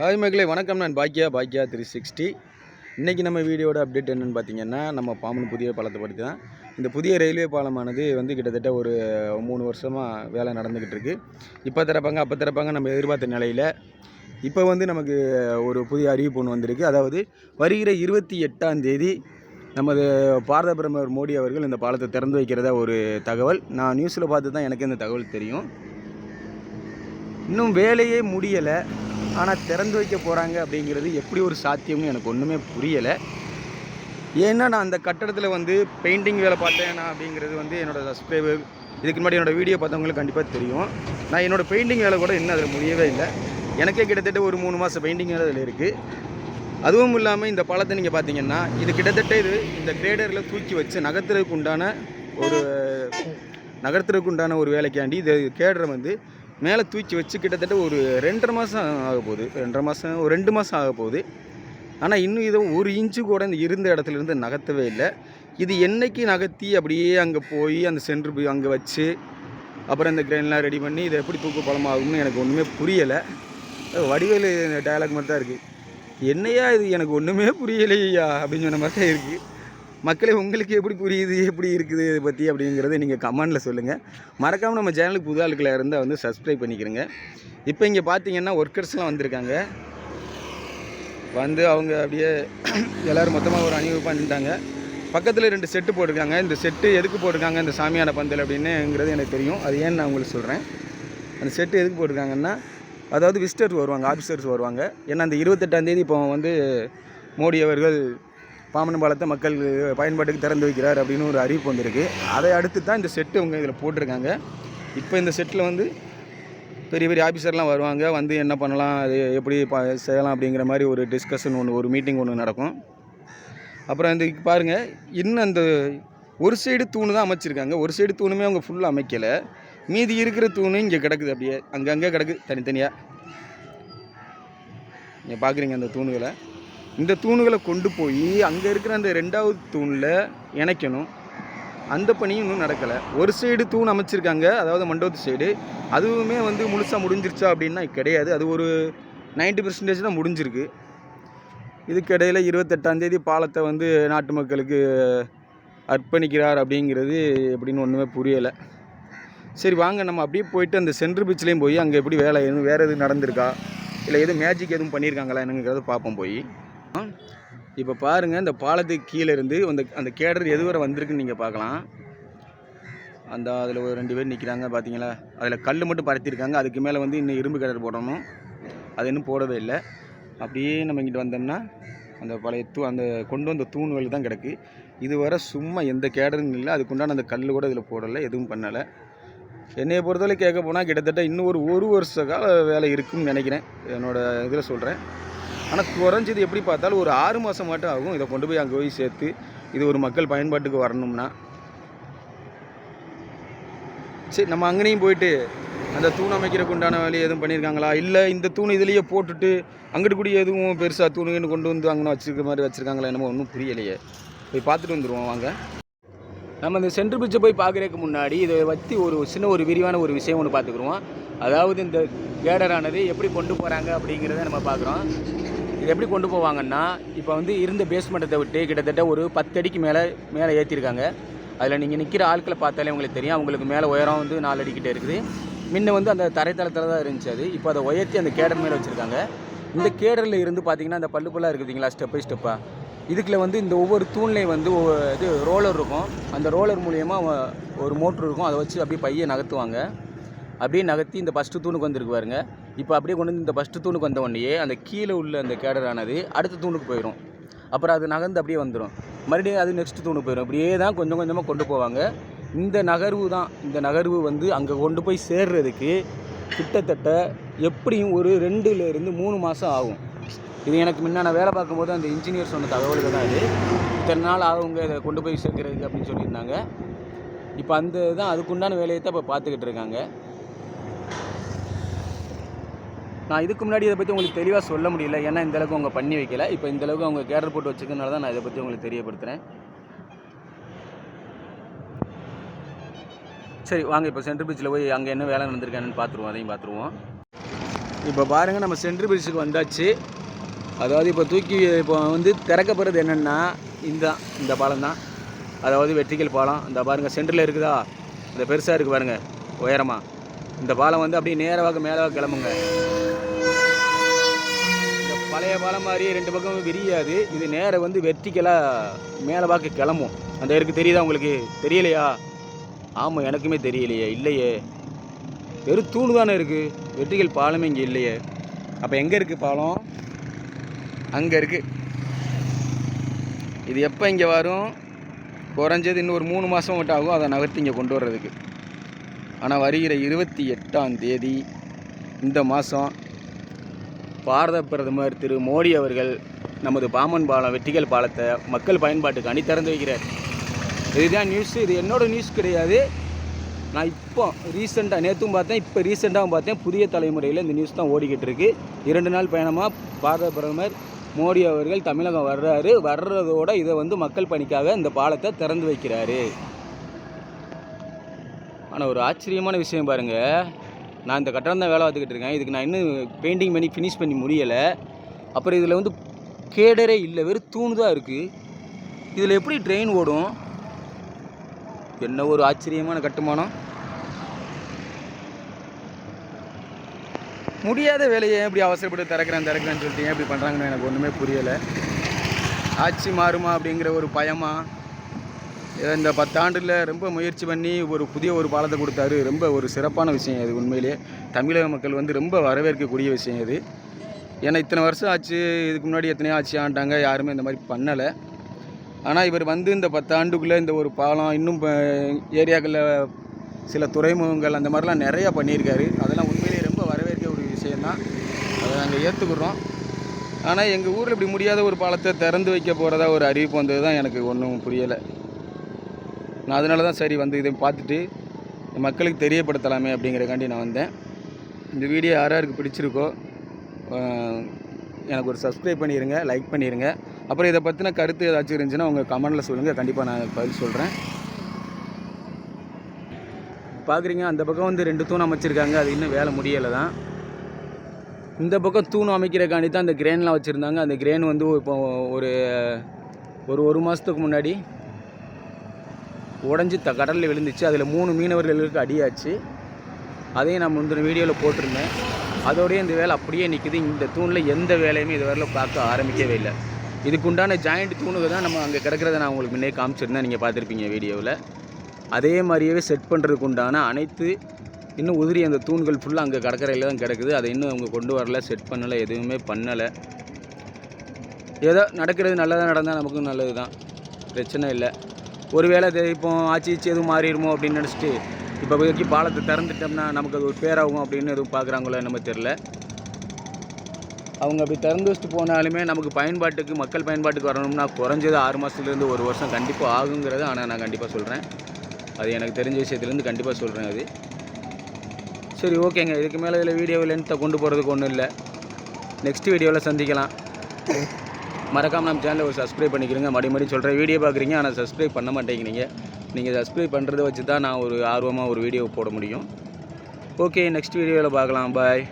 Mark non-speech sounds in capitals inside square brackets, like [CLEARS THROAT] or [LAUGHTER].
Hi மக்களே வணக்கம். நான் பாக்கியா பாக்கியா த்ரீ சிக்ஸ்டி இன்றைக்கி நம்ம வீடியோட அப்டேட் என்னென்னு பார்த்தீங்கன்னா நம்ம பாம்பன் புதிய பாலத்தை பற்றி தான். இந்த புதிய ரயில்வே பாலமானது வந்து கிட்டத்தட்ட ஒரு மூணு வருஷமாக வேலை நடந்துக்கிட்டு இருக்குது இப்போ திறப்பாங்க அப்போ திறப்பாங்க நம்ம எதிர்பார்த்த நிலையில். இப்போ வந்து நமக்கு ஒரு புதிய அறிவிப்பு ஒன்று வந்திருக்கு. அதாவது வருகிற இருபத்தி எட்டாம் தேதி நமது பாரத பிரதமர் மோடி அவர்கள் இந்த பாலத்தை திறந்து வைக்கிறதா ஒரு தகவல். நான் நியூஸில் பார்த்து தான் எனக்கு இந்த தகவல் தெரியும். இன்னும் வேலையே முடியலை. ஆனால் திறந்து வைக்க போகிறாங்க அப்படிங்கிறது எப்படி ஒரு சாத்தியம்னு எனக்கு ஒன்றுமே புரியலை. ஏன்னா நான் அந்த கட்டடத்தில் வந்து பெயிண்டிங் வேலை பார்த்தேன் நான் அப்படிங்கிறது வந்து என்னோட சப்ஸ்கிரைபர் இதுக்கு முன்னாடி என்னோடய வீடியோ பார்த்தவங்களுக்கு கண்டிப்பாக தெரியும். நான் என்னோடய பெயிண்டிங் வேலை கூட இன்னும் அதில் முடியவே இல்லை. எனக்கே கிட்டத்தட்ட ஒரு மூணு மாதம் பெயிண்டிங் வேலை அதில் இருக்குது அதுவும் இல்லாமல் இந்த பழத்தை நீங்கள் பார்த்தீங்கன்னா இது கிட்டத்தட்ட இது இந்த கிரேடரில் தூக்கி வச்சு நகர்த்துறதுக்கு உண்டான ஒரு நகர்த்துறதுக்கு உண்டான ஒரு வேலைக்காண்டி இது கேடரை வந்து மேலே தூக்கி வச்சு கிட்டத்தட்ட ஒரு ரெண்டரை மாதம் ஆக போகுது. ரெண்டரை மாதம் ஒரு ரெண்டு மாதம் ஆக போகுது. ஆனால் இன்னும் இதை ஒரு இன்ச்சு கூட இந்த இருந்த இடத்துல இருந்து நகர்த்தவே இல்லை. இது என்னைக்கு நகர்த்தி அப்படியே அங்கே போய் அந்த சென்ட்ரு போய் அங்கே வச்சு அப்புறம் இந்த கிரெயின்லாம் ரெடி பண்ணி இதை எப்படி தூக்கு பழமாகும்னு எனக்கு ஒன்றுமே புரியலை. வடிவேலு டயலாக் மாதிரி தான் இருக்குது என்னையா இது? எனக்கு ஒன்றுமே புரியலையா? அப்படின்னு சொன்ன மாதிரி தான் இருக்குது மக்களை உங்களுக்கு எப்படி புரியுது? எப்படி இருக்குது இதை பற்றி அப்படிங்கிறத நீங்கள் கமெண்டில் சொல்லுங்கள் மறக்காமல் நம்ம சேனலுக்கு புது ஆளுக்களை இருந்தால் வந்து சப்ஸ்கிரைப் பண்ணிக்கிறங்க. இப்போ இங்கே பார்த்தீங்கன்னா ஒர்க்கர்ஸ்லாம் வந்திருக்காங்க. வந்து அவங்க அப்படியே [CLEARS THROAT] எல்லோரும் மொத்தமாக ஒரு அணிவு பண்ணிட்டாங்க பக்கத்தில் ரெண்டு செட்டு போட்டிருக்காங்க. இந்த செட்டு எதுக்கு போட்டிருக்காங்க? இந்த சாமியான பந்தல் அப்படின்னுங்கிறது எனக்கு தெரியும். அது ஏன்னு நான் உங்களுக்கு சொல்கிறேன் அந்த செட்டு எதுக்கு போட்டிருக்காங்கன்னா அதாவது விசிட்டர்ஸ் வருவாங்க ஆஃபீஸர்ஸ் வருவாங்க. ஏன்னா அந்த இருபத்தெட்டாந்தேதி இப்போ வந்து மோடி அவர்கள் பாம்பன் பாலத்தை மக்கள் பயன்பாட்டுக்கு திறந்து வைக்கிறார் அப்படின்னு ஒரு அறிவிப்பு வந்திருக்கு. அதை அடுத்து தான் இந்த செட்டு அவங்க இதில் போட்டிருக்காங்க. இப்போ இந்த செட்டில் வந்து பெரிய பெரிய ஆஃபீஸர்லாம் வருவாங்க. வந்து என்ன பண்ணலாம் அது எப்படி ப செய்யலாம் அப்படிங்கிற மாதிரி ஒரு டிஸ்கஷன் ஒன்று ஒரு மீட்டிங் ஒன்று நடக்கும். அப்புறம் இந்த பாருங்கள் இன்னும் அந்த ஒரு சைடு தூணு தான் அமைச்சிருக்காங்க. ஒரு சைடு தூணுமே அவங்க ஃபுல்லாக அமைக்கலை. மீதி இருக்கிற தூணு இங்கே கிடக்குது அப்படியே. அங்கங்கே கிடக்குது தனித்தனியாக நீங்கள் பார்க்குறீங்க அந்த தூணுகளை. இந்த தூணுகளை கொண்டு போய் அங்கே இருக்கிற அந்த ரெண்டாவது தூணில் இணைக்கணும். அந்த பணியும் இன்னும் நடக்கலை. ஒரு சைடு தூண் அமைச்சிருக்காங்க. அதாவது மண்டபத்து சைடு அதுவுமே வந்து முழுசாக முடிஞ்சிருச்சா அப்படின்னா கிடையாது. அது ஒரு 90% பர்சன்டேஜ் தான் முடிஞ்சிருக்கு. இதுக்கிடையில் இருபத்தெட்டாந்தேதி பாலத்தை வந்து நாட்டு மக்களுக்கு அர்ப்பணிக்கிறார் அப்படிங்கிறது எப்படின்னு ஒன்றுமே புரியலை. சரி வாங்க. நம்ம அப்படியே போயிட்டு அந்த சென்ட்ரு பீச்லேயும் போய் அங்கே எப்படி வேலை எதுவும் வேறு எதுவும் நடந்திருக்கா? இல்லை எதுவும் மேஜிக் எதுவும் பண்ணியிருக்காங்களா என்னங்கிறத பார்ப்போம் போய். இப்போ பாருங்கள் இந்த பாலத்துக்கு கீழே இருந்து அந்த அந்த கேடர் எது வரை வந்திருக்குன்னு நீங்கள் பார்க்கலாம். அந்த அதில் ஒரு ரெண்டு பேர் நிற்கிறாங்க பார்த்தீங்களா அதில் கல் மட்டும் பரத்திருக்காங்க அதுக்கு மேலே வந்து இன்னும் இரும்பு கேடர் போடணும். அது இன்னும் போடவே இல்லை. அப்படியே நம்ம இங்கிட்டு வந்தோம்னா அந்த பழைய தூ அந்த கொண்டு வந்த தூண்கள் தான் கிடக்கு. இது வரை சும்மா எந்த கேடரும் இல்லை. அதுக்குண்டான அந்த கல் கூட இதில் போடலை எதுவும் பண்ணலை. என்னையை பொறுத்தவரை கேட்க போனால் கிட்டத்தட்ட இன்னும் ஒரு ஒரு வருஷ கால வேலை இருக்குன்னு நினைக்கிறேன். என்னோடய இதில் சொல்கிறேன் ஆனால் குறைஞ்சது எப்படி பார்த்தாலும் ஒரு ஆறு மாதம் மட்டும் ஆகும். இதை கொண்டு போய் அங்கே போய் சேர்த்து இது ஒரு மக்கள் பயன்பாட்டுக்கு வரணும்னா. சரி நம்ம அங்கேயும் போயிட்டு அந்த தூண் அமைக்கிறதுக்கு உண்டான வேலையை எதுவும் பண்ணியிருக்காங்களா? இல்லை இந்த தூண் இதுலேயே போட்டுட்டு அங்கிட்டு கூடிய எதுவும் பெருசாக தூணுன்னு கொண்டு வந்து அங்கே வச்சிருக்க மாதிரி வச்சுருக்காங்களா என்னமோ ஒன்றும் புரியலையே. போய் பார்த்துட்டு வந்துடுவோம் வாங்க. நம்ம இந்த சென்ட்ரு பிரிட்ஜை போய் பார்க்குறதுக்கு முன்னாடி இதை பற்றி ஒரு சின்ன ஒரு விரிவான ஒரு விஷயம் ஒன்று பார்த்துக்குருவோம் அதாவது இந்த கேடரானது எப்படி கொண்டு போகிறாங்க அப்படிங்கிறத நம்ம பார்க்குறோம். இது எப்படி கொண்டு போவாங்கன்னா இப்போ வந்து இருந்த பேஸ்மெண்ட்டை விட்டு கிட்டத்தட்ட ஒரு பத்து அடிக்கு மேலே மேலே ஏற்றிருக்காங்க அதில் நீங்கள் நிற்கிற ஆட்களை பார்த்தாலே உங்களுக்கு தெரியும். அவங்களுக்கு மேலே உயரம் வந்து நாலு அடிக்கிட்டே இருக்குது. முன்ன வந்து அந்த தரைத்தளத்தில் தான் இருந்துச்சு அது. இப்போ அதை உயர்த்தி அந்த கேடர் மேலே வச்சுருக்காங்க. இந்த கேடரில் இருந்து பார்த்தீங்கன்னா அந்த பல்லு பல்லாக இருக்குதுங்களா ஸ்டெப் பை ஸ்டெப்பாக இதுக்குள்ள வந்து இந்த ஒவ்வொரு தூண்லையும் வந்து இது ரோலர் இருக்கும். அந்த ரோலர் மூலியமாக ஒரு மோட்ரு இருக்கும். அதை வச்சு அப்படியே பையை நகர்த்துவாங்க. அப்படியே நகர்த்தி இந்த ஃபஸ்ட்டு தூணுக்கு வந்துருக்கு பாருங்க. இப்போ அப்படியே கொண்டு வந்து இந்த ஃபஸ்ட்டு தூணுக்கு வந்த உடனே அந்த கீழே உள்ள அந்த கேடரானது அடுத்த தூணுக்கு போயிடும் அப்புறம் அது நகர்ந்து அப்படியே வந்துடும் மறுபடியும் அது நெக்ஸ்ட் தூணுக்கு போயிடும் அப்படியே தான் கொஞ்சம் கொஞ்சமாக கொண்டு போவாங்க. இந்த நகர்வு தான். இந்த நகர்வு வந்து அங்கே கொண்டு போய் சேர்றதுக்கு கிட்டத்தட்ட எப்படியும் ஒரு ரெண்டுலேருந்து மூணு மாதம் ஆகும். இது எனக்கு முன்ன நான் வேலை பார்க்கும்போது அந்த இன்ஜினியர் சொன்ன தகவல்கள் தான் இது இத்தனை நாள் ஆகுங்க இதை கொண்டு போய் சேர்க்கறதுக்கு அப்படின்னு சொல்லியிருந்தாங்க. இப்போ அந்த தான் அதுக்குண்டான வேலையை தான் இப்போ பார்த்துக்கிட்டு இருக்காங்க. நான் இதுக்கு முன்னாடி இதை பற்றி உங்களுக்கு தெளிவாக சொல்ல முடியல. ஏன்னா இந்த அளவுக்கு அவங்க பண்ணி வைக்கல. இப்போ இந்தளவுக்கு அவங்க கேடர் போட்டு வச்சுக்கனால தான் நான் இதை பற்றி உங்களுக்கு தெரியப்படுத்துகிறேன் சரி வாங்க. இப்போ சென்ட்ரல் பீச்சில் போய் அங்கே என்ன வேலை நடந்திருக்கான்னு பார்த்துருவோம் அதையும் பார்த்துருவோம் இப்போ பாருங்கள் நம்ம சென்ட்ரல் பீச்சுக்கு வந்தாச்சு. அதாவது இப்போ தூக்கி இப்போ வந்து திறக்கப்படுறது என்னென்னா இந்த இந்த பாலம் தான். அதாவது வெற்றிக்கல் பாலம். இந்த பாருங்கள் சென்டரில் இருக்குதா? இந்த பெருசாக இருக்குது பாருங்கள் உயரமாக இந்த பாலம் வந்து அப்படியே நேரவாக மேலவாக கிளம்புங்க. இந்த பழைய பாலம் மாதிரி ரெண்டு பக்கமும் விரியாது. இது நேர வந்து வெர்டிக்கலாக மேலே பார்க்க கிளம்பும். அந்த இருக்கு தெரியுதா உங்களுக்கு? தெரியலையா? ஆமாம் எனக்குமே தெரியலையே. இல்லையே. வெறும் தூணு தானே இருக்குது வெற்றிகள் பாலமே இங்கே இல்லையே. அப்போ எங்கே இருக்குது பாலம்? அங்கே இருக்குது இது எப்போ இங்கே வரும்? குறைஞ்சது இன்னும் ஒரு மூணு மாதம் மட்டும் ஆகும். அதை நகர்த்தி இங்கே கொண்டு வர்றதுக்கு. ஆனால் வருகிற இருபத்தி எட்டாம் தேதி இந்த மாதம் பாரத பிரதமர் திரு மோடி அவர்கள் நமது பாமன் பாலம் வெற்றிகள் பாலத்தை மக்கள் பயன்பாட்டுக்கு அணி திறந்து வைக்கிறார். இதுதான் நியூஸ் இது என்னோடய நியூஸ் கிடையாது. நான் இப்போ ரீசெண்டாக நேற்றும் பார்த்தேன் இப்போ ரீசெண்டாகவும் பார்த்தேன். புதிய தலைமுறையில் இந்த நியூஸ் தான் ஓடிக்கிட்டு இருக்கு. இரண்டு நாள் பயணமாக பாரத பிரதமர் மோடி அவர்கள் தமிழகம் வர்றாரு. வர்றதோட இதை வந்து மக்கள் பணிக்காக இந்த பாலத்தை திறந்து வைக்கிறாரு. ஆனால் ஒரு ஆச்சரியமான விஷயம் பாருங்கள் நான் இந்த கட்டடம் தான் வேலை பார்த்துக்கிட்டு இருக்கேன். இதுக்கு நான் இன்னும் பெயிண்டிங் பண்ணி ஃபினிஷ் பண்ணி முடியலை. அப்புறம் இதில் வந்து கேடரே இல்லை. வெறும் தூணு தான் இருக்குது இதில் எப்படி ட்ரெயின் ஓடும்? என்ன ஒரு ஆச்சரியமான கட்டுமானம். முடியாத வேலையை எப்படி அவசரப்பட்டு திறக்கிறேன் திறக்கிறேன்னு சொல்லிட்டு ஏன் இப்படி பண்ணுறாங்கன்னு எனக்கு ஒன்றுமே புரியலை. ஆட்சி மாறுமா அப்படிங்கிற ஒரு பயமா? இந்த பத்தாண்டில் ரொம்ப முயற்சி பண்ணி ஒரு புதிய ஒரு பாலத்தை கொடுத்தாரு. ரொம்ப ஒரு சிறப்பான விஷயம் இது உண்மையிலேயே. தமிழக மக்கள் வந்து ரொம்ப வரவேற்கக்கூடிய விஷயம் இது. ஏன்னா இத்தனை வருஷம் ஆச்சு இதுக்கு முன்னாடி எத்தனையோ ஆட்சி ஆண்டாங்க யாருமே இந்த மாதிரி பண்ணலை. ஆனால் இவர் வந்து இந்த பத்தாண்டுக்குள்ளே இந்த ஒரு பாலம் இன்னும் இப்போ ஏரியாக்களில் சில துறைமுகங்கள் அந்த மாதிரிலாம் நிறையா பண்ணியிருக்காரு. அதெல்லாம் உண்மையிலேயே ரொம்ப வரவேற்கக்கூடிய விஷயந்தான் அதை நாங்கள் ஏற்றுக்குறோம் ஆனால் எங்கள் ஊரில் இப்படி முடியாத ஒரு பாலத்தை திறந்து வைக்க போகிறதா ஒரு அறிவிப்பு வந்தது தான் எனக்கு ஒன்றும் புரியலை. நான் அதனால தான் சரி வந்து இதை பார்த்துட்டு மக்களுக்கு தெரியப்படுத்தலாமே அப்படிங்கிறக்காண்டி நான் வந்தேன். இந்த வீடியோ யார் யாருக்கு பிடிச்சிருக்கோ எனக்கு ஒரு சப்ஸ்கிரைப் பண்ணிடுங்க லைக் பண்ணிடுங்க அப்புறம் இதை பற்றின கருத்து ஏதாச்சும் இருந்துச்சுன்னா உங்கள் கமெண்டில் சொல்லுங்கள் கண்டிப்பாக நான் பதில் சொல்கிறேன் பார்க்குறீங்க அந்த பக்கம் வந்து ரெண்டு தூண் அமைச்சிருக்காங்க. அது இன்னும் வேலை முடியலை தான். இந்த பக்கம் தூண் அமைக்கிறக்காண்டி தான் அந்த கிரேன்லாம் வச்சுருந்தாங்க. அந்த கிரேன் வந்து இப்போ ஒரு ஒரு ஒரு மாதத்துக்கு முன்னாடி உடஞ்சி த கடலில் விழுந்துச்சு. அதில் மூணு மீனவர்களுக்கு அடியாச்சு. அதையும் நான் முந்தின வீடியோவில் போட்டிருந்தேன். அதோடய இந்த வேலை அப்படியே நிற்குது இந்த தூணில் எந்த வேலையுமே இது பார்க்க ஆரம்பிக்கவே இல்லை. இதுக்குண்டான ஜாயிண்ட் தூணுக்கு தான் நம்ம அங்கே கிடக்கிறத நான் உங்களுக்கு முன்னே காமிச்சிருந்தேன். நீங்கள் பார்த்துருப்பீங்க வீடியோவில். அதே மாதிரியே செட் பண்ணுறதுக்கு உண்டான அனைத்து இன்னும் உதிரி அந்த தூண்கள் ஃபுல்லாக அங்கே கடற்கரையில் தான் கிடக்குது. அதை இன்னும் அவங்க கொண்டு வரல செட் பண்ணலை எதுவுமே பண்ணலை. ஏதோ நடக்கிறது நல்லதாக நடந்தால் நமக்கும் நல்லது தான் பிரச்சனை இல்லை. ஒருவேளை இப்போ ஆச்சு ஈச்சி எதுவும் மாறிடுமோ அப்படின்னு நினச்சிட்டு இப்போ வரைக்கு பாலத்தை திறந்துட்டோம்னா நமக்கு அது ஒரு பேராகும் அப்படின்னு எதுவும் பார்க்குறாங்களோ நம்ம தெரில அவங்க அப்படி திறந்து வச்சுட்டு போனாலுமே நமக்கு பயன்பாட்டுக்கு மக்கள் பயன்பாட்டுக்கு வரணும்னா குறைஞ்சது ஆறு மாதத்துலேருந்து ஒரு வருஷம் கண்டிப்பாக ஆகுங்கிறது ஆனால் நான் கண்டிப்பாக சொல்கிறேன் அது எனக்கு தெரிஞ்ச விஷயத்துலேருந்து கண்டிப்பாக சொல்கிறேன் அது. சரி ஓகேங்க. இதுக்கு மேலே இதில் வீடியோ லென்த்தை கொண்டு போகிறதுக்கு ஒன்றும் இல்லை. நெக்ஸ்ட் வீடியோவில் சந்திக்கலாம். மறக்காமல் நம்ம சேனலை ஒரு சப்ஸ்கிரைப் பண்ணிக்கிறீங்க. மறுபடியும் மறுபடியும் சொல்கிறேன் வீடியோ பார்க்குறீங்க. ஆனால் சப்ஸ்கிரைப் பண்ண மாட்டேங்கிறீங்க. நீங்கள் சப்ஸ்கிரைப் பண்ணுறதை வச்சு தான் நான் ஒரு ஆர்வமாக ஒரு வீடியோ போட முடியும். ஓகே நெக்ஸ்ட் வீடியோவில் பார்க்கலாம். பாய்